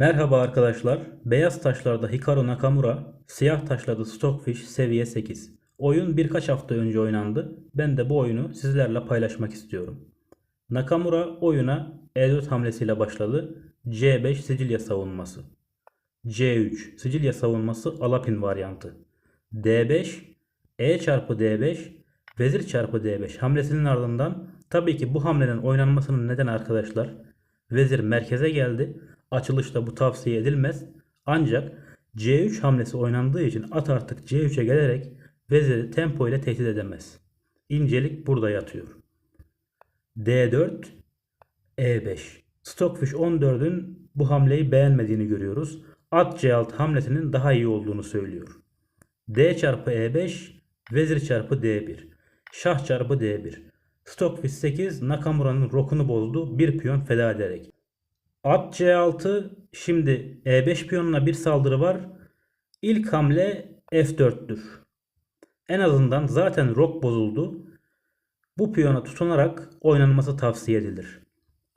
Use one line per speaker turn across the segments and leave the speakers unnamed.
Merhaba arkadaşlar. Beyaz taşlarda Hikaru Nakamura, siyah taşlarda Stockfish seviye 8. Oyun birkaç hafta önce oynandı. Ben de bu oyunu sizlerle paylaşmak istiyorum. Nakamura oyuna E4 hamlesiyle başladı. C5 Sicilya savunması. C3 Sicilya savunması Alapin varyantı. D5 E çarpı D5 Vezir çarpı D5 hamlesinin ardından tabii ki bu hamlenin oynanmasının nedeni arkadaşlar Vezir merkeze geldi. Açılışta bu tavsiye edilmez. Ancak C3 hamlesi oynandığı için at artık C3'e gelerek veziri tempo ile tehdit edemez. İncelik burada yatıyor. D4 E5 Stockfish 14'ün bu hamleyi beğenmediğini görüyoruz. At C6 hamlesinin daha iyi olduğunu söylüyor. D çarpı E5 Vezir çarpı D1 Şah çarpı D1 Stockfish 8 Nakamura'nın rokunu bozdu bir piyon feda ederek. At C6 şimdi E5 piyonuna bir saldırı var. İlk hamle F4'tür. En azından zaten rok bozuldu. Bu piyona tutunarak oynanması tavsiye edilir.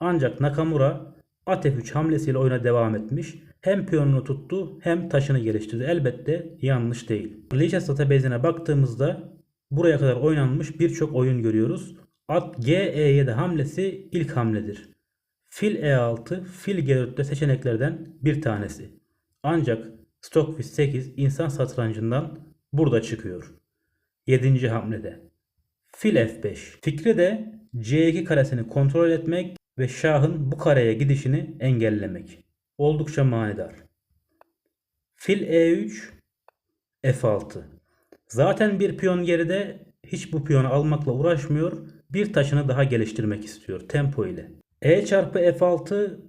Ancak Nakamura at F3 hamlesiyle oyuna devam etmiş. Hem piyonunu tuttu hem taşını geliştirdi. Elbette yanlış değil. Lichess database'ine baktığımızda buraya kadar oynanmış birçok oyun görüyoruz. At G-E7 hamlesi ilk hamledir. Fil E6, fil G4'te seçeneklerden bir tanesi. Ancak Stockfish 8 insan satrancından burada çıkıyor. 7. hamlede. Fil F5. Fikri de C2 karesini kontrol etmek ve şahın bu kareye gidişini engellemek. Oldukça manidar. Fil E3, F6. Zaten bir piyon geride hiç bu piyonu almakla uğraşmıyor. Bir taşını daha geliştirmek istiyor tempo ile. E çarpı F6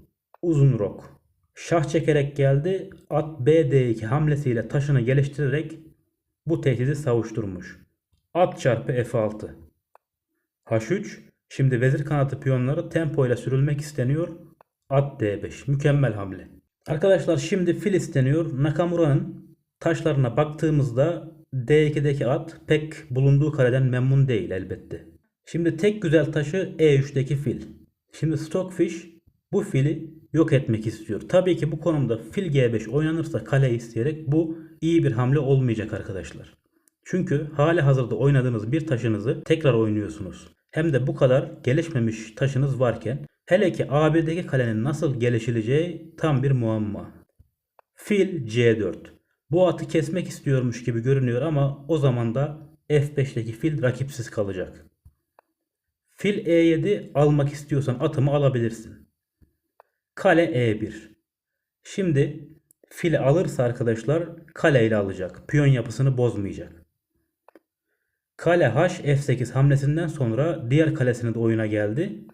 uzun rok. Şah çekerek geldi. At BD2 hamlesiyle taşını geliştirerek bu tehdidi savuşturmuş. At çarpı F6. H3. Şimdi vezir kanatı piyonları tempo ile sürülmek isteniyor. At D5. Mükemmel hamle. Arkadaşlar şimdi fil isteniyor. Nakamura'nın taşlarına baktığımızda D2'deki at pek bulunduğu kareden memnun değil elbette. Şimdi tek güzel taşı E3'teki fil. Şimdi Stockfish bu fili yok etmek istiyor. Tabii ki bu konumda fil G5 oynanırsa kale isteyerek bu iyi bir hamle olmayacak arkadaşlar. Çünkü hali hazırda oynadığınız bir taşınızı tekrar oynuyorsunuz. Hem de bu kadar gelişmemiş taşınız varken hele ki A1'deki kalenin nasıl gelişileceği tam bir muamma. Fil C4. Bu atı kesmek istiyormuş gibi görünüyor ama o zaman da F5'teki fil rakipsiz kalacak. Fil E7 almak istiyorsan atımı alabilirsin. Kale E1. Şimdi fili alırsa arkadaşlar kale ile alacak. Piyon yapısını bozmayacak. Kale H F8 hamlesinden sonra diğer kalesine de oyuna geldi.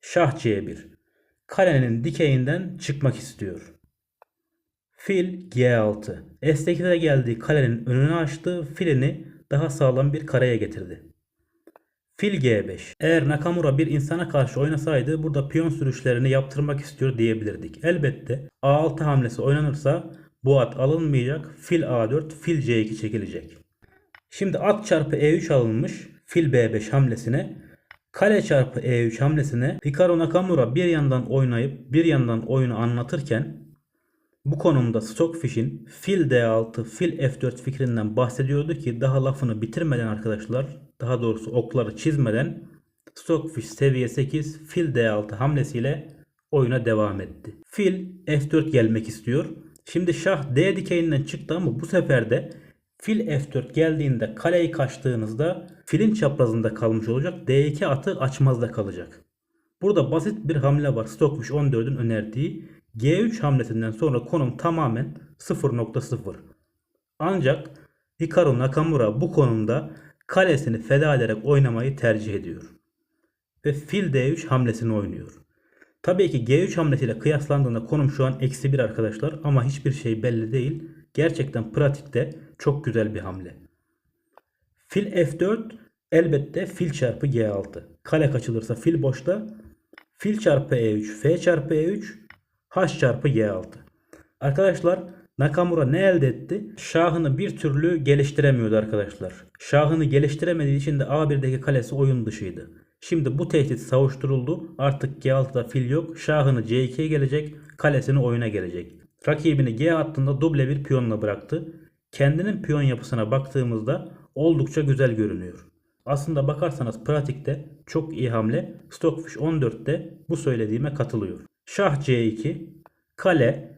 Şah C1. Kalenin dikeyinden çıkmak istiyor. Fil G6. S8'e geldiği kalenin önünü açtı. Filini daha sağlam bir kareye getirdi. Fil G5. Eğer Nakamura bir insana karşı oynasaydı burada piyon sürüşlerini yaptırmak istiyor diyebilirdik. Elbette A6 hamlesi oynanırsa bu at alınmayacak. Fil A4, fil C2 çekilecek. Şimdi at çarpı E3 alınmış. Fil B5 hamlesine. Kale çarpı E3 hamlesine Hikaru Nakamura bir yandan oynayıp bir yandan oyunu anlatırken bu konumda Stockfish'in fil D6, fil F4 fikrinden bahsediyordu ki daha lafını bitirmeden arkadaşlar, daha doğrusu okları çizmeden Stockfish seviye 8 fil D6 hamlesiyle oyuna devam etti. Fil F4 gelmek istiyor. Şimdi şah D dikeyinden çıktı ama bu sefer de fil F4 geldiğinde kaleyi kaçtığınızda filin çaprazında kalmış olacak. D2 atı açmazda kalacak. Burada basit bir hamle var. Stockfish 14'ün önerdiği G3 hamlesinden sonra konum tamamen 0.0. Ancak Hikaru Nakamura bu konumda kalesini feda ederek oynamayı tercih ediyor. Ve fil D3 hamlesini oynuyor. Tabii ki G3 hamlesiyle kıyaslandığında konum şu an eksi 1 arkadaşlar ama hiçbir şey belli değil. Gerçekten pratikte çok güzel bir hamle. Fil F4 elbette fil çarpı G6. Kale kaçılırsa fil boşta. Fil çarpı E3, F çarpı E3, H çarpı G6. Arkadaşlar Nakamura ne elde etti? Şahını bir türlü geliştiremiyordu arkadaşlar. Şahını geliştiremediği için de A1'deki kalesi oyun dışıydı. Şimdi bu tehdit savuşturuldu. Artık G6'da fil yok. Şahını C2'ye gelecek. Kalesini oyuna gelecek. Rakibini G hattında duble bir piyonla bıraktı. Kendinin piyon yapısına baktığımızda oldukça güzel görünüyor. Aslında bakarsanız pratikte çok iyi hamle. Stockfish 14'te bu söylediğime katılıyor. Şah C2, kale,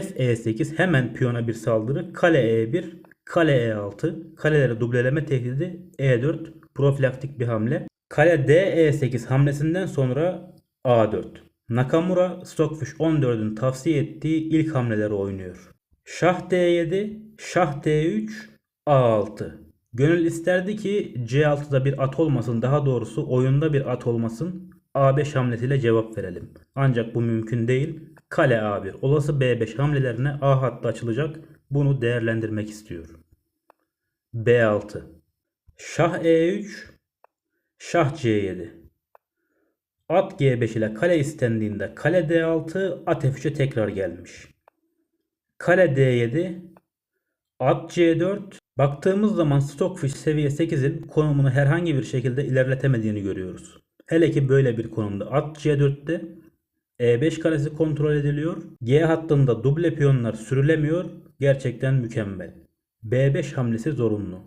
F E8 hemen piyona bir saldırı, kale E1, kale E6, kaleleri dubleleme tehdidi E4 profilaktik bir hamle. Kale D E8 hamlesinden sonra A4. Nakamura Stockfish 14'ün tavsiye ettiği ilk hamleleri oynuyor. Şah D7, Şah D3, A6. Gönül isterdi ki C6'da bir at olmasın daha doğrusu oyunda bir at olmasın. A5 hamlesiyle cevap verelim. Ancak bu mümkün değil. Kale A1 olası B5 hamlelerine A hattı açılacak. Bunu değerlendirmek istiyor. B6 Şah E3 Şah C7 At G5 ile kale istendiğinde kale D6 at F3'e tekrar gelmiş. Kale D7 At C4 Baktığımız zaman Stockfish seviye 8'in konumunu herhangi bir şekilde ilerletemediğini görüyoruz. Hele ki böyle bir konumda at C4'te E5 karesi kontrol ediliyor. G hattında duble piyonlar sürülemiyor. Gerçekten mükemmel. B5 hamlesi zorunlu.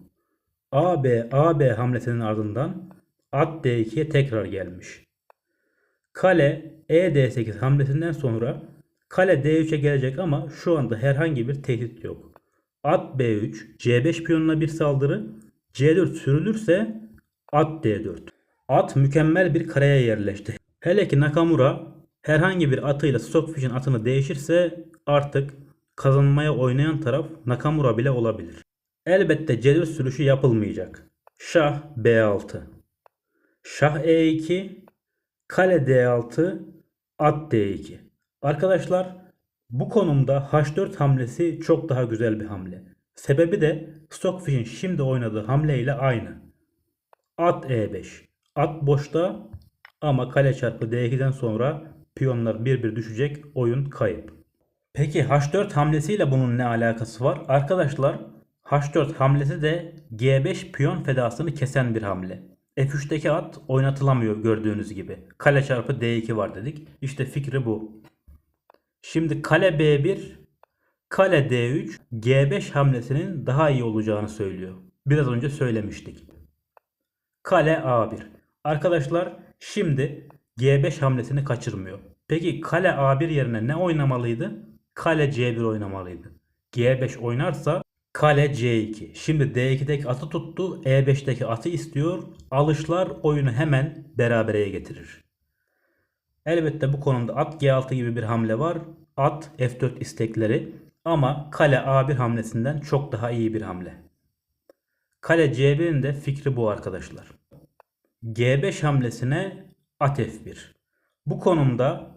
AB AB hamlesinin ardından at D2'ye tekrar gelmiş. Kale ED8 hamlesinden sonra kale D3'e gelecek ama şu anda herhangi bir tehdit yok. At B3, C5 piyonuna bir saldırı, C4 sürülürse at D4. At mükemmel bir kareye yerleşti. Hele ki Nakamura herhangi bir atıyla Stockfish'in atını değişirse artık kazanmaya oynayan taraf Nakamura bile olabilir. Elbette C4 sürüşü yapılmayacak. Şah B6. Şah E2, kale D6, at D2. Arkadaşlar bu konumda H4 hamlesi çok daha güzel bir hamle. Sebebi de Stockfish'in şimdi oynadığı hamle ile aynı. At E5. At boşta ama kale çarpı D2'den sonra piyonlar bir bir düşecek. Oyun kayıp. Peki H4 hamlesiyle bunun ne alakası var? Arkadaşlar H4 hamlesi de G5 piyon fedasını kesen bir hamle. F3'teki at oynatılamıyor gördüğünüz gibi. Kale çarpı D2 var dedik. İşte fikri bu. Şimdi kale B1, kale D3, G5 hamlesinin daha iyi olacağını söylüyor. Biraz önce söylemiştik. Kale A1. Arkadaşlar şimdi G5 hamlesini kaçırmıyor. Peki kale A1 yerine ne oynamalıydı? Kale C1 oynamalıydı. G5 oynarsa kale C2. Şimdi D2'deki atı tuttu. E5'teki atı istiyor. Alışlar oyunu hemen berabereye getirir. Elbette bu konumda at G6 gibi bir hamle var. At F4 istekleri ama kale A1 hamlesinden çok daha iyi bir hamle. Kale C1'in de fikri bu arkadaşlar. G5 hamlesine at F1. Bu konumda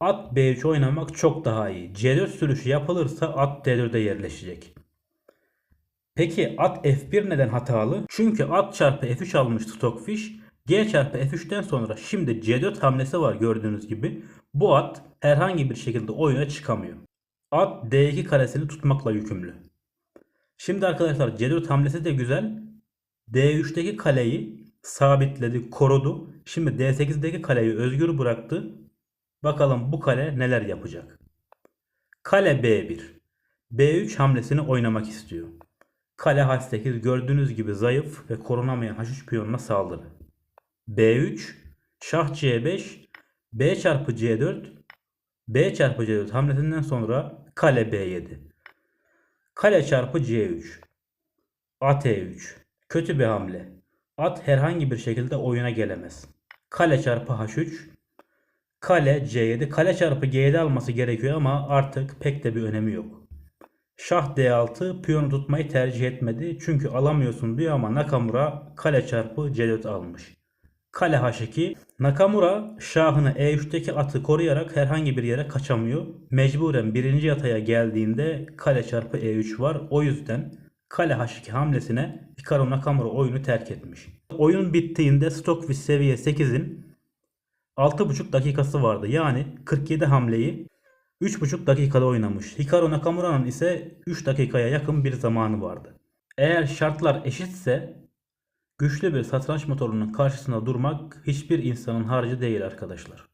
at B3 oynamak çok daha iyi. C4 sürüşü yapılırsa at D4'e yerleşecek. Peki at F1 neden hatalı? Çünkü at çarpı F3 almış Stockfish. G çarpı F3'ten sonra şimdi C4 hamlesi var gördüğünüz gibi. Bu at herhangi bir şekilde oyuna çıkamıyor. At D2 karesini tutmakla yükümlü. Şimdi arkadaşlar C4 hamlesi de güzel. D3'teki kaleyi sabitledi, korudu. Şimdi D8'deki kaleyi özgür bıraktı. Bakalım bu kale neler yapacak. Kale B1. B3 hamlesini oynamak istiyor. Kale H8 gördüğünüz gibi zayıf ve korunamayan H3 piyonuna saldırı. B3, Şah C5, B çarpı C4, B çarpı C4 hamlesinden sonra kale B7. Kale çarpı C3. At E3. Kötü bir hamle. At herhangi bir şekilde oyuna gelemez. Kale çarpı H3. Kale C7. Kale çarpı G7 alması gerekiyor ama artık pek de bir önemi yok. Şah D6 piyonu tutmayı tercih etmedi. Çünkü alamıyorsun diyor ama Nakamura kale çarpı C4 almış. Kale H2. Nakamura şahını E3'teki atı koruyarak herhangi bir yere kaçamıyor. Mecburen birinci yataya geldiğinde kale çarpı E3 var. O yüzden kale H2 hamlesine Hikaru Nakamura oyunu terk etmiş. Oyun bittiğinde Stockfish seviye 8'in 6,5 dakikası vardı. Yani 47 hamleyi 3,5 dakikada oynamış. Hikaru Nakamura'nın ise 3 dakikaya yakın bir zamanı vardı. Eğer şartlar eşitse Güçlü bir satranç motorunun karşısında durmak hiçbir insanın harcı değil arkadaşlar.